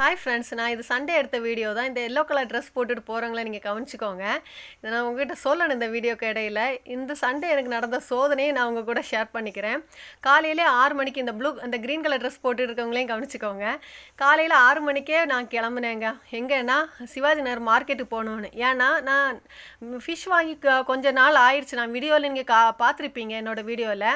Hi friends நான் இது Sunday எடுத்த வீடியோ தான். இந்த எல்லோ கலர் ட்ரெஸ் போட்டுட்டு போகிறவங்கள நீங்கள் கவனிச்சிக்கோங்க. இதை நான் உங்ககிட்ட சொல்லணும் இந்த வீடியோக்கு இடையில. இந்த சண்டே எனக்கு நடந்த சோதனையை நான் உங்கள் கூட ஷேர் பண்ணிக்கிறேன். காலையிலே ஆறு மணிக்கு இந்த ப்ளூ அந்த க்ரீன் கலர் ட்ரெஸ் போட்டுட்டு இருக்கவங்களையும் கவனிச்சிக்கோங்க. காலையில் ஆறு மணிக்கே நான் கிளம்புனேங்க. எங்கன்னா சிவாஜி நகர் மார்க்கெட்டுக்கு போகணுன்னு ஏன்னா நான் ஃபிஷ் வாங்கி க- கொஞ்ச நாள் ஆயிடுச்சு. நான் வீடியோவில் நீங்கள் கா பார்த்துருப்பீங்க என்னோட வீடியோவில்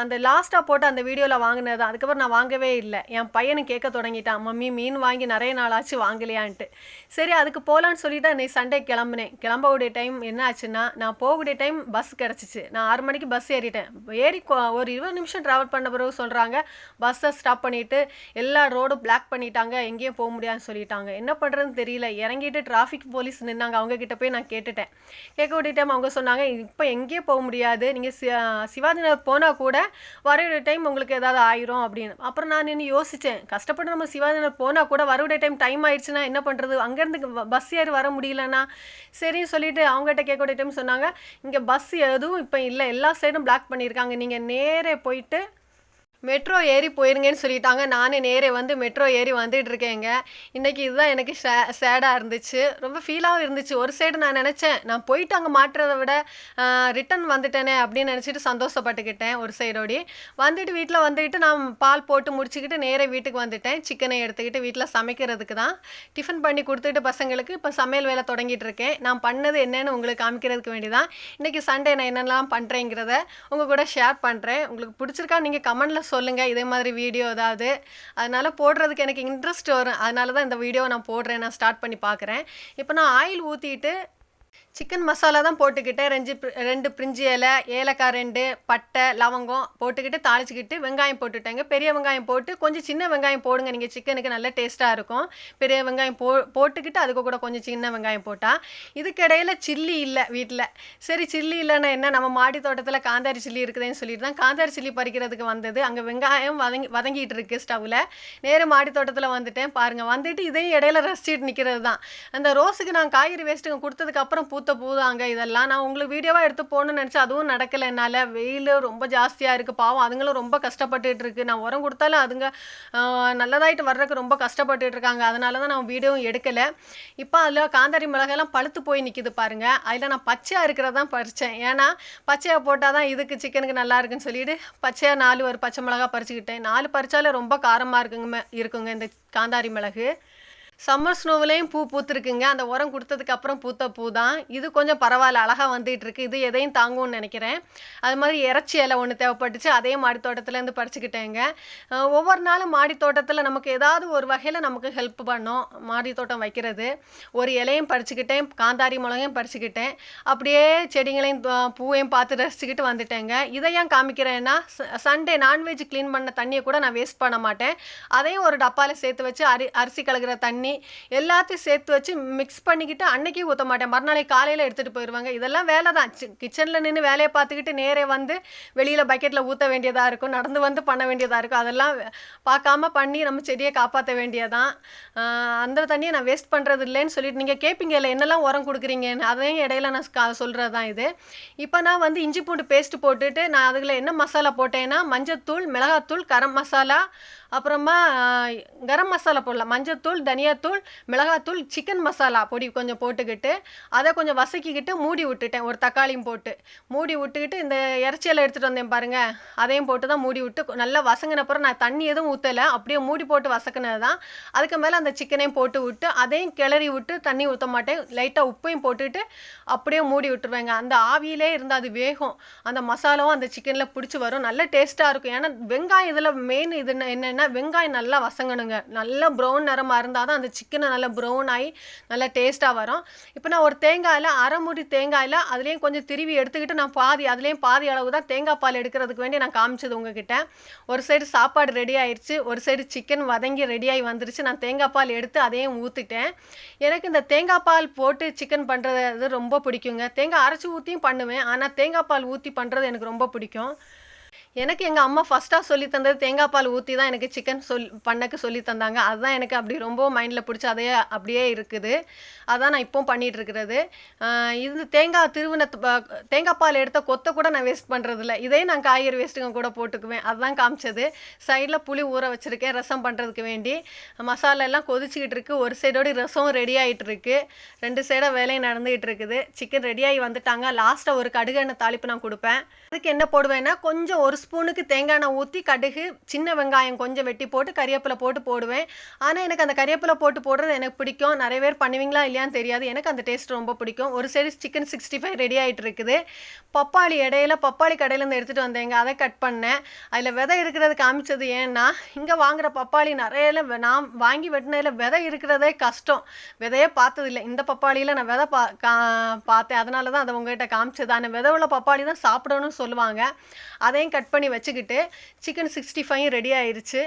அந்த லாஸ்ட்டாக போட்டு அந்த வீடியோவில் வாங்கினது தான். அதுக்கப்புறம் நான் வாங்கவே இல்லை. என் பையனை கேட்க தொடங்கிட்டான். மம்மி மீன் வாங்கி நிறைய நாள் ஆச்சு வாங்கலையான்ட்டு. சரி அதுக்கு போகலான்னு சொல்லிட்டு அன்னைக்கு சண்டே கிளம்புனேன். கிளம்பக்கூடிய டைம் என்ன ஆச்சுன்னா நான் போகக்கூடிய டைம் பஸ் கிடச்சிச்சு. நான் ஆறு மணிக்கு பஸ் ஏறிட்டேன். ஏறி ஒரு இருபது நிமிஷம் ட்ராவல் பண்ண பிறகு சொல்கிறாங்க பஸ்ஸை ஸ்டாப் பண்ணிவிட்டு எல்லா ரோடும் பிளாக் பண்ணிட்டாங்க எங்கேயும் போக முடியாதுன்னு சொல்லிட்டாங்க. என்ன பண்ணுறதுன்னு தெரியல. இறங்கிட்டு டிராஃபிக் போலீஸ் நின்னாங்க. அவங்க கிட்ட போய் நான் கேட்டுட்டேன். கேட்க டைம் அவங்க சொன்னாங்க இப்போ எங்கேயும் போக முடியாது. நீங்கள் சி சிவாஜி நகர் போனால் கூட வரக்கூடிய டைம் உங்களுக்கு ஏதாவது ஆயிரும் அப்படின்னு. அப்புறம் நான் நின்று யோசித்தேன் கஷ்டப்பட்டு நம்ம சிவாஜி நகர் போனால் கூட வரக்கூடிய டைம் டைம் ஆயிடுச்சுன்னா என்ன பண்ணுறது அங்கேருந்து பஸ் ஏறி வர முடியலன்னா? சரின்னு சொல்லிட்டு அவங்ககிட்ட கேட்கக்கூடிய டைம் சொன்னாங்க. இங்கே பஸ் எதுவும் இப்போ இல்லை. எல்லா சைடும் பிளாக் பண்ணியிருக்காங்க. நீங்கள் நேரே போயிட்டு மெட்ரோ ஏறி போயிருங்கன்னு சொல்லிட்டாங்க. நானே நேரே வந்து மெட்ரோ ஏறி வந்துட்டு இருக்கேங்க. இன்றைக்கி இதுதான் எனக்கு சே சேடாக இருந்துச்சு. ரொம்ப ஃபீலாகவும் இருந்துச்சு. ஒரு சைடு நான் நினச்சேன் நான் போயிட்டு அங்கே மாட்டுறதை விட ரிட்டன் வந்துட்டேனே அப்படின்னு நினச்சிட்டு சந்தோஷப்பட்டுக்கிட்டேன் ஒரு சைடோடி வந்துட்டு வீட்டில் வந்துக்கிட்டு நான் பால் போட்டு முடிச்சுக்கிட்டு நேரே வீட்டுக்கு வந்துட்டேன். சிக்கனை எடுத்துக்கிட்டு வீட்டில் சமைக்கிறதுக்கு தான். டிஃபன் பண்ணி கொடுத்துட்டு பசங்களுக்கு இப்போ சமையல் வேலை தொடங்கிட்டு இருக்கேன். நான் பண்ணது என்னென்னு உங்களுக்கு காமிக்கிறதுக்கு வேண்டி தான் இன்றைக்கி சண்டே நான் என்னெல்லாம் பண்ணுறேங்கிறத உங்கள் கூட ஷேர் பண்ணுறேன் உங்களுக்கு பிடிச்சிருக்கா நீங்கள் கமெண்டில் சொல்லுங்கள் இதே மாதிரி வீடியோ ஏதாவது. அதனால் போடுறதுக்கு எனக்கு இன்ட்ரெஸ்ட் வரும். அதனால தான் இந்த வீடியோவை நான் போடுறேன் நான் ஸ்டார்ட் பண்ணி பார்க்குறேன் இப்போ நான் ஆயில் ஊற்றிட்டு சிக்கன் மசாலா தான் போட்டுக்கிட்டேன் ரெஞ்சு ரெண்டு பிரிஞ்சி இலை ஏலக்காய் ரெண்டு பட்டை லவங்கம் போட்டுக்கிட்டு தாளிச்சிக்கிட்டு வெங்காயம் போட்டுட்டேங்க. பெரிய வெங்காயம் போட்டு கொஞ்சம் சின்ன வெங்காயம் போடுங்க. நீங்கள் சிக்கனுக்கு நல்ல டேஸ்ட்டாக இருக்கும். பெரிய வெங்காயம் போ போட்டுக்கிட்டு அதுக்கு கூட கொஞ்சம் சின்ன வெங்காயம் போட்டால் இதுக்கிடையில் சில்லி இல்லை வீட்டில் சரி சில்லி இல்லைன்னா என்ன? நம்ம மாடி தோட்டத்தில் காந்தாரி சில்லி இருக்குதுன்னு சொல்லிட்டு தான் காந்தாரி சில்லி பறிக்கிறதுக்கு வந்தது. அங்கே வெங்காயம் வதங்கி வதங்கிட்டு இருக்கு ஸ்டவ்வில் நேரு மாடி தோட்டத்தில் வந்துட்டேன். பாருங்கள் வந்துட்டு இதையும் இடையில ரசிச்சுட்டு நிற்கிறது தான். அந்த ரோஸுக்கு நான் காய்கறி வேஸ்ட்டுங்க கொடுத்ததுக்கப்புறம் பூ பூத்த போதாங்க. இதெல்லாம் நான் உங்களுக்கு வீடியோவாக எடுத்து போகணும்னு நினச்சி அதுவும் நடக்கலை என்னால். வெயில் ரொம்ப ஜாஸ்தியாக இருக்குது பாவம் அதுங்களும் ரொம்ப கஷ்டப்பட்டுட்டு இருக்கு. நான் உரம் கொடுத்தாலும் அதுங்க நல்லதாயிட்டு வர்றதுக்கு ரொம்ப கஷ்டப்பட்டுட்டு இருக்காங்க. அதனால தான் நான் வீடியோவும் எடுக்கலை. இப்போ அதில் காந்தாரி மிளகாயெல்லாம் பழுத்து போய் நிற்கிது பாருங்க. அதில் நான் பச்சையாக இருக்கிறதான் பறித்தேன் ஏன்னா பச்சையாக போட்டால் தான் இதுக்கு சிக்கனுக்கு நல்லா இருக்குன்னு சொல்லிட்டு பச்சையாக நாலு ஒரு பச்சை மிளகா பறிச்சுக்கிட்டேன். நாலு பறிச்சாலே ரொம்ப காரமாக இருக்குங்க இருக்குங்க இந்த காந்தாரி மிளகு. சம்மர் ஸ்னோவிலையும் பூ பூத்துருக்குங்க. அந்த உரம் கொடுத்ததுக்கு அப்புறம் பூத்த பூ தான். இது கொஞ்சம் பரவாயில்ல அழகாக வந்துட்டு இருக்கு இது எதையும் தாங்கும்னு நினைக்கிறேன். அது மாதிரி இறைச்சி இலை ஒன்று தேவைப்பட்டுச்சு. அதையும் மாடி தோட்டத்துலேருந்து பறிச்சுக்கிட்டேங்க. ஒவ்வொரு நாளும் மாடி தோட்டத்தில் நமக்கு ஏதாவது ஒரு வகையில் நமக்கு ஹெல்ப் பண்ணோம். மாடி தோட்டம் வைக்கிறது. ஒரு இலையும் பறிச்சுக்கிட்டேன். காந்தாரி மிளகையும் பறிச்சுக்கிட்டேன். அப்படியே செடிகளையும் பூவையும் பார்த்து ரசிச்சுக்கிட்டு வந்துட்டேங்க. இதை ஏன் காமிக்கிறேன்னா சண்டே நான்வெஜ் க்ளீன் பண்ண தண்ணியை கூட நான் வேஸ்ட் பண்ண மாட்டேன். அதையும் ஒரு டப்பாவில் சேர்த்து வச்சு அரி அரிசி கலக்கிற தண்ணி எல்லாத்தையும் சேர்த்து வச்சு மிக்ஸ் பண்ணிக்கிட்டு அன்னைக்கு ஊற்ற மாட்டேன். மறுநாளைக்கு காலையில் எடுத்துகிட்டு போயிடுவாங்க இதெல்லாம் வேலை தான். கிச்சனில் நின்று வேலையை பார்த்துக்கிட்டு நேரே வந்து வெளியில் பக்கெட்டில் ஊற்ற வேண்டியதாக இருக்கும். நடந்து வந்து பண்ண வேண்டியதாக இருக்கும். அதெல்லாம் பார்க்காம பண்ணி நம்ம செடியை காப்பாற்ற வேண்டியதான். அந்த தண்ணியை நான் வேஸ்ட் பண்ணுறது இல்லைன்னு சொல்லிட்டு நீங்கள் கேட்பீங்க இல்லை என்னெல்லாம் உரம் கொடுக்குறீங்கன்னு. அதையும் இடையில நான் கா சொல்கிறது தான் இது. இப்போ நான் வந்து இஞ்சி பூண்டு பேஸ்ட் போட்டுட்டு நான் அதில் என்ன மசாலா போட்டேன்னா மஞ்சத்தூள் மிளகாத்தூள் கரம் மசாலா அப்புறமா கரம் மசாலா போடலாம். மஞ்சத்தூள் தனியாத்தூள் மிளகாத்தூள் சிக்கன் மசாலா பொடி கொஞ்சம் போட்டுக்கிட்டு அதை கொஞ்சம் வசக்கிக்கிட்டு மூடி விட்டுட்டேன். ஒரு தக்காளியும் போட்டு. மூடி விட்டுக்கிட்டு இந்த இறைச்சியெல்லாம் எடுத்துகிட்டு வந்தேன் பாருங்கள் அதையும் போட்டு தான் மூடி விட்டு நல்லா வசங்கினப்புறம் நான் தண்ணி எதுவும் ஊற்றலை அப்படியே மூடி போட்டு வசக்கினது தான். அதுக்கு மேலே அந்த சிக்கனையும் போட்டு விட்டு அதையும் கிளறி விட்டு தண்ணி ஊற்ற மாட்டேன். லைட்டாக உப்பையும் போட்டுட்டு அப்படியே மூடி விட்டுருவேங்க. அந்த ஆவியிலே இருந்தால் அது வேகும். அந்த மசாலாவும் அந்த சிக்கனில் பிடிச்சி வரும். நல்ல டேஸ்ட்டாக இருக்கும். ஏன்னா வெங்காயம் இதில் மெயின் இது என்னென்னா வெங்காயம் நல்லா வசங்கணுங்க. நல்லா ப்ரௌன் நிறமாக இருந்தால் தான் அந்த சிக்கனை நல்லா ப்ரௌன் ஆகி நல்லா டேஸ்ட்டாக வரும். இப்போ நான் ஒரு தேங்காயில் அரை முடி தேங்காயில் அதுலேயும் கொஞ்சம் திருவி எடுத்துக்கிட்டு நான் பாதி அதுலேயும் பாதி அளவு தான் தேங்காய் பால் எடுக்கிறதுக்கு வேண்டி நான் காமிச்சது உங்ககிட்ட. ஒரு சைடு சாப்பாடு ரெடி ஆயிடுச்சு ஒரு சைடு சிக்கன் வதங்கி ரெடியாகி வந்துருச்சு. நான் தேங்காய் பால் எடுத்து அதையும் ஊற்றிட்டேன் எனக்கு இந்த தேங்காய் பால் போட்டு சிக்கன் பண்ணுறது ரொம்ப பிடிக்குங்க. தேங்காய் அரைச்சி ஊற்றியும் பண்ணுவேன். ஆனால் தேங்காய் பால் ஊற்றி பண்ணுறது எனக்கு ரொம்ப பிடிக்கும். எனக்கு எங்கள் அம்மா ஃபஸ்ட்டாக சொல்லி தந்தது தேங்காய் பால் ஊற்றி தான் எனக்கு சிக்கன் சொல் பண்ணக்கு சொல்லி தந்தாங்க. அதுதான் எனக்கு அப்படி ரொம்ப மைண்டில் பிடிச்சி அதே அப்படியே இருக்குது. அதான் நான் இப்போவும் பண்ணிகிட்டு இருக்கிறது. இது தேங்காய் திருவின தேங்காய் பால் எடுத்த கொத்தை கூட நான் வேஸ்ட் பண்ணுறதில்ல இதே நான் காய்கறி வேஸ்ட்டுங்க கூட போட்டுக்குவேன். அதுதான் காமிச்சது. சைடில் புளி ஊற வச்சுருக்கேன் ரசம் பண்ணுறதுக்கு வேண்டி. மசாலா எல்லாம் கொதிச்சுக்கிட்டு இருக்கு. ஒரு சைடோடு ரசம் ரெடி ஆகிட்டு இருக்கு. ரெண்டு சைடாக வேலையும் நடந்துகிட்டு இருக்குது. சிக்கன் ரெடியாகி வந்துட்டாங்க. லாஸ்ட்டாக ஒரு கடுகு எண்ணெய் தாளிப்பு நான் கொடுப்பேன். அதுக்கு என்ன போடுவேன்னா கொஞ்சம் ஒரு ஸ்பூனுக்கு தேங்காய் எண்ணெய் ஊற்றி கடுகு சின்ன வெங்காயம் கொஞ்சம் வெட்டி போட்டு கறிவேப்பிலை போட்டு போடுவேன். ஆனால் எனக்கு அந்த கறிவேப்பிலை போட்டு போடுறது எனக்கு பிடிக்கும். நிறைய பேர் பண்ணுவீங்களா இல்லையான்னு தெரியாது. எனக்கு அந்த டேஸ்ட் ரொம்ப பிடிக்கும். ஒரு side chicken sixty five ready ஆகிட்டு இருக்குது. பப்பாளி இடையில பப்பாளி கடையிலேருந்து எடுத்துகிட்டு வந்தேங்க. அதை கட் பண்ணேன். அதில் விதை இருக்கிறது காமிச்சது ஏன்னா இங்கே வாங்குகிற பப்பாளி நிறைய நான் வாங்கி வெட்டினதில் விதை இருக்கிறதே கஷ்டம். விதையே பார்த்ததில்லை. இந்த பப்பாளியில் நான் விதை பா கா பார்த்தேன். அதனால தான் அதை உங்ககிட்ட காமிச்சது அந்த விதை உள்ள பப்பாளி தான் சாப்பிடணும்னு சொல்லுவாங்க. அதே அதையும் கட் பண்ணி வச்சுக்கிட்டு சிக்கன் சிக்ஸ்டி ஃபைவ் ரெடி ஆயிருச்சு.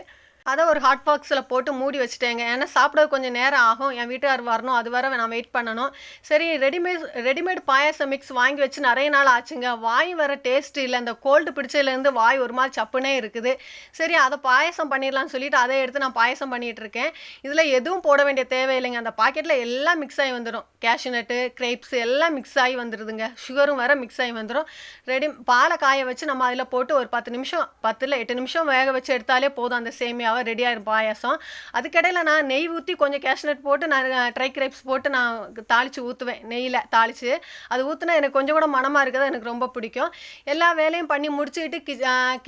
அதை ஒரு ஹாட் பாக்ஸில் போட்டு மூடி வச்சுட்டேங்க. ஏன்னா சாப்பிட கொஞ்சம் நேரம் ஆகும். என் வீட்டுக்கார் வரணும். அது வர நான் வெயிட் பண்ணணும். சரி ரெடிமேட் ரெடிமேட் பாயாசம் மிக்ஸ் வாங்கி வச்சு நிறைய நாள் ஆச்சுங்க. வாய் வர டேஸ்ட் இல்லை. அந்த கோல்டு பிடிச்சதுலேருந்து வாய் ஒரு மாதிரி சப்புனே இருக்குது. சரி அதை பாயாசம் பண்ணிடலாம்னு சொல்லிட்டு அதை எடுத்து நான் பாயசம் பண்ணிட்டு இருக்கேன் இதில் எதுவும் போட வேண்டிய தேவையில்லைங்க. அந்த பாக்கெட்டில் எல்லாம் மிக்ஸ் ஆகி வந்துடும் கேஷ்நட்டு கிரேப்ஸ் எல்லாம் மிக்ஸ் ஆகி வந்துடுதுங்க சுகரும் வர மிக்ஸ் ஆகி வந்துடும் ரெடி பாலை காய வச்சு நம்ம அதில் போட்டு ஒரு பத்து நிமிஷம் பத்தில் எட்டு நிமிஷம் வேக வச்சு எடுத்தாலே போதும். அந்த சேமியாவை ரெடி ஆயிரும் பாயாசம். அதுக்கடையில் நான் நெய் ஊற்றி கொஞ்சம் கேஷ்நட் போட்டு நான் ட்ரை கிரேப்ஸ் போட்டு நான் தாளித்து ஊற்றுவேன் நெய்யில் தாளித்து அது ஊற்றுனா எனக்கு கொஞ்சம் கூட மனமாக இருக்கிறது எனக்கு ரொம்ப பிடிக்கும். எல்லா வேலையும் பண்ணி முடிச்சுக்கிட்டு கி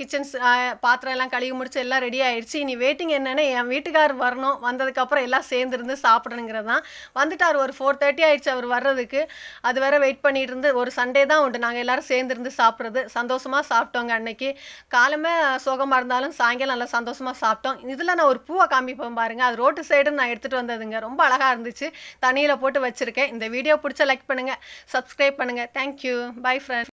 கிச்சன்ஸ் பாத்திரம் எல்லாம் கழுவி முடிச்சு எல்லாம் ரெடி ஆயிடுச்சு. இனி வெயிட்டிங் என்னென்னா என் வீட்டுக்கார் வரணும். வந்ததுக்கப்புறம் எல்லாம் சேர்ந்துருந்து சாப்பிடணுங்கிறது தான். வந்துட்டார் ஒரு ஃபோர் தேர்ட்டி ஆயிடுச்சு அவர் வர்றதுக்கு. அது வேற வெயிட் பண்ணிட்டு இருந்து ஒரு சண்டே தான் உண்டு. நாங்கள் எல்லாரும் சேர்ந்துருந்து சாப்பிட்றது. சந்தோஷமாக சாப்பிட்டோங்க அன்னைக்கு. காலமே சோகமாக இருந்தாலும் சாயங்காலம் நல்லா சந்தோஷமாக சாப்பிட்டோம். இதில் நான் ஒரு பூவை காமிப்பேன் பாருங்கள் அது ரோட்டு சைடு நான் எடுத்துகிட்டு வந்ததுங்க. ரொம்ப அழகாக இருந்துச்சு. தண்ணியில் போட்டு வச்சுருக்கேன். இந்த வீடியோ பிடிச்ச லைக் பண்ணுங்கள் சப்ஸ்கிரைப் பண்ணுங்கள் தேங்க்யூ பை ஃப்ரெண்ட்